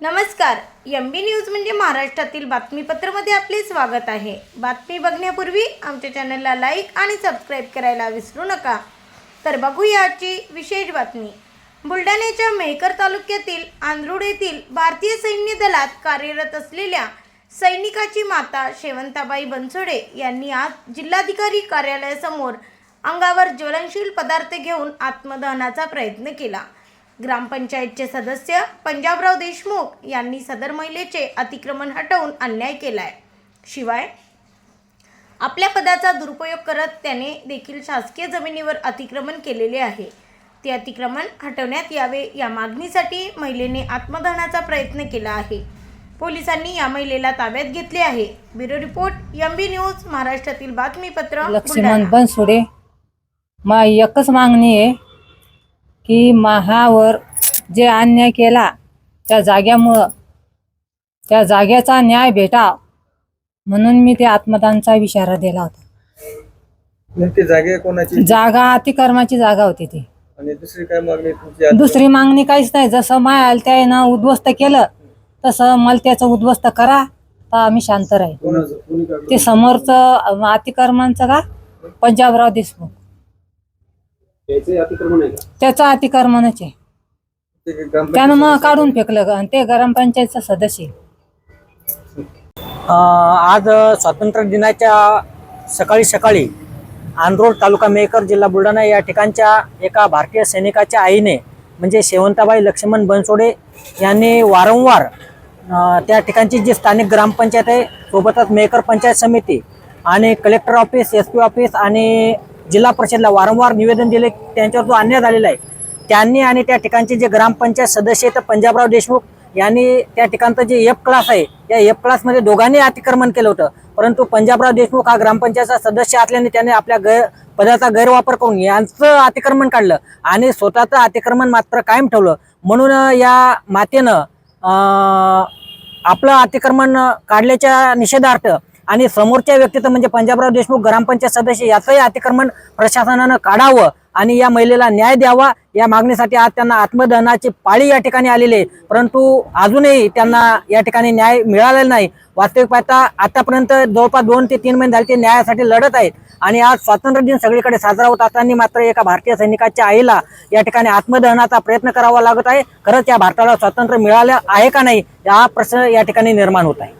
नमस्कार M B news म्हणजे महाराष्ट्रातील बातमीपत्रामध्ये आपले स्वागत आहे. बातमी बघण्यापूर्वी आमच्या चॅनलला लाईक आणि सबस्क्राईब करायला विसरू नका. तर बघूया आजची विशेष बातमी. बुलढाण्याच्या मेहकर तालुक्यातील आंध्रुड येथील भारतीय सैन्य दलात कार्यरत असलेल्या सैनिकाची माता शेवंताबाई बनसोडे यांनी आज जिल्हाधिकारी कार्यालयासमोर अंगावर ज्वलनशील पदार्थ घेऊन आत्मदहनाचा प्रयत्न केला. ग्रामपंचायतचे सदस्य पंजाबराव देशमुख यांनी सदर महिलेचे अतिक्रमण हटवून अन्याय केलाय. शिवाय आपल्या पदाचा दुरुपयोग करत त्याने देखील शासकीय जमिनीवर अतिक्रमण केलेले आहे. ते अतिक्रमण हटवण्यात यावे या मागणीसाठी महिलेने आत्मदहनाचा प्रयत्न केला आहे. पोलिसांनी या महिलेला ताब्यात घेतले आहे. Bureau report M B news महाराष्ट्रातील बातमीपत्र लक्ष्मण बनसुडे मा एकच मागणी आहे. की महावर जे अन्याय केला त्या जाग्यामुळं त्या जाग्याचा न्याय भेटा म्हणून मी ते आत्मदानचा इशारा दिला होता. जागे कोणाची? जागा अतिक्रमाची जागा होती ती. आणि दुसरी काय मागणी? दुसरी मागणी काहीच नाही. जसं मायाल त्यानं उद्ध्वस्त केलं तसं मला त्याचं उद्ध्वस्त करा तर आम्ही शांत राहील? ते समोरचं अं, अतिक्रमणचं का? पंजाबराव देशमुख. त्याचं अतिक्रमणच आहे त्यानं मग काढून फेकलं ग. आणि ते ग्रामपंचायतचा सदस्य आहे. अ, आज स्वातंत्र्य दिनाच्या सकाळी सकाळी आंध्रोड तालुका मेकर जिल्हा बुलढाणा या ठिकाणच्या एका भारतीय सैनिकाच्या आईने म्हणजे शेवंताबाई लक्ष्मण बनसोडे यांनी वारंवार अ, त्या ठिकाणची जी स्थानिक ग्रामपंचायत आहे सोबतच मेकर पंचायत समिती आणि collector office S P office आणि जिल्हा परिषदला वारंवार निवेदन दिले त्यांच्यावर जो अन्याय झालेला आहे त्यांनी आणि त्या ठिकाणचे जे ग्रामपंचायत सदस्य आहेत पंजाबराव देशमुख यांनी त्या ठिकाणचं जे एफ क्लास आहे या एफ क्लासमध्ये दोघांनी अतिक्रमण केलं होतं. परंतु पंजाबराव देशमुख हा ग्रामपंचायतचा सदस्य असल्याने त्याने आपल्या गैर पदाचा गैरवापर करून यांचं अतिक्रमण काढलं आणि स्वतःचं अतिक्रमण मात्र कायम ठेवलं. म्हणून या मातेनं आपलं अतिक्रमण काढल्याच्या निषेधार्थ आणि समोरच्या व्यक्तीचं म्हणजे पंजाबराव देशमुख ग्रामपंचायत सदस्य याचंही अतिक्रमण प्रशासनानं काढावं आणि या महिलेला न्याय द्यावा या मागणीसाठी आज त्यांना आत्मदहनाची पाळी या ठिकाणी आलेली आहे. परंतु अजूनही त्यांना या ठिकाणी न्याय मिळालेला नाही. वास्तविक पाहता आतापर्यंत जवळपास दोन ते तीन महिने झाले ते न्यायासाठी लढत आहेत. आणि आज स्वातंत्र्य दिन सगळीकडे साजरा होत असताना मात्र एका भारतीय सैनिकाच्या आईला या ठिकाणी आत्मदहनाचा प्रयत्न करावा लागत आहे. खरंच या भारताला स्वातंत्र्य मिळालं आहे का नाही हा प्रश्न या ठिकाणी निर्माण होत आहे.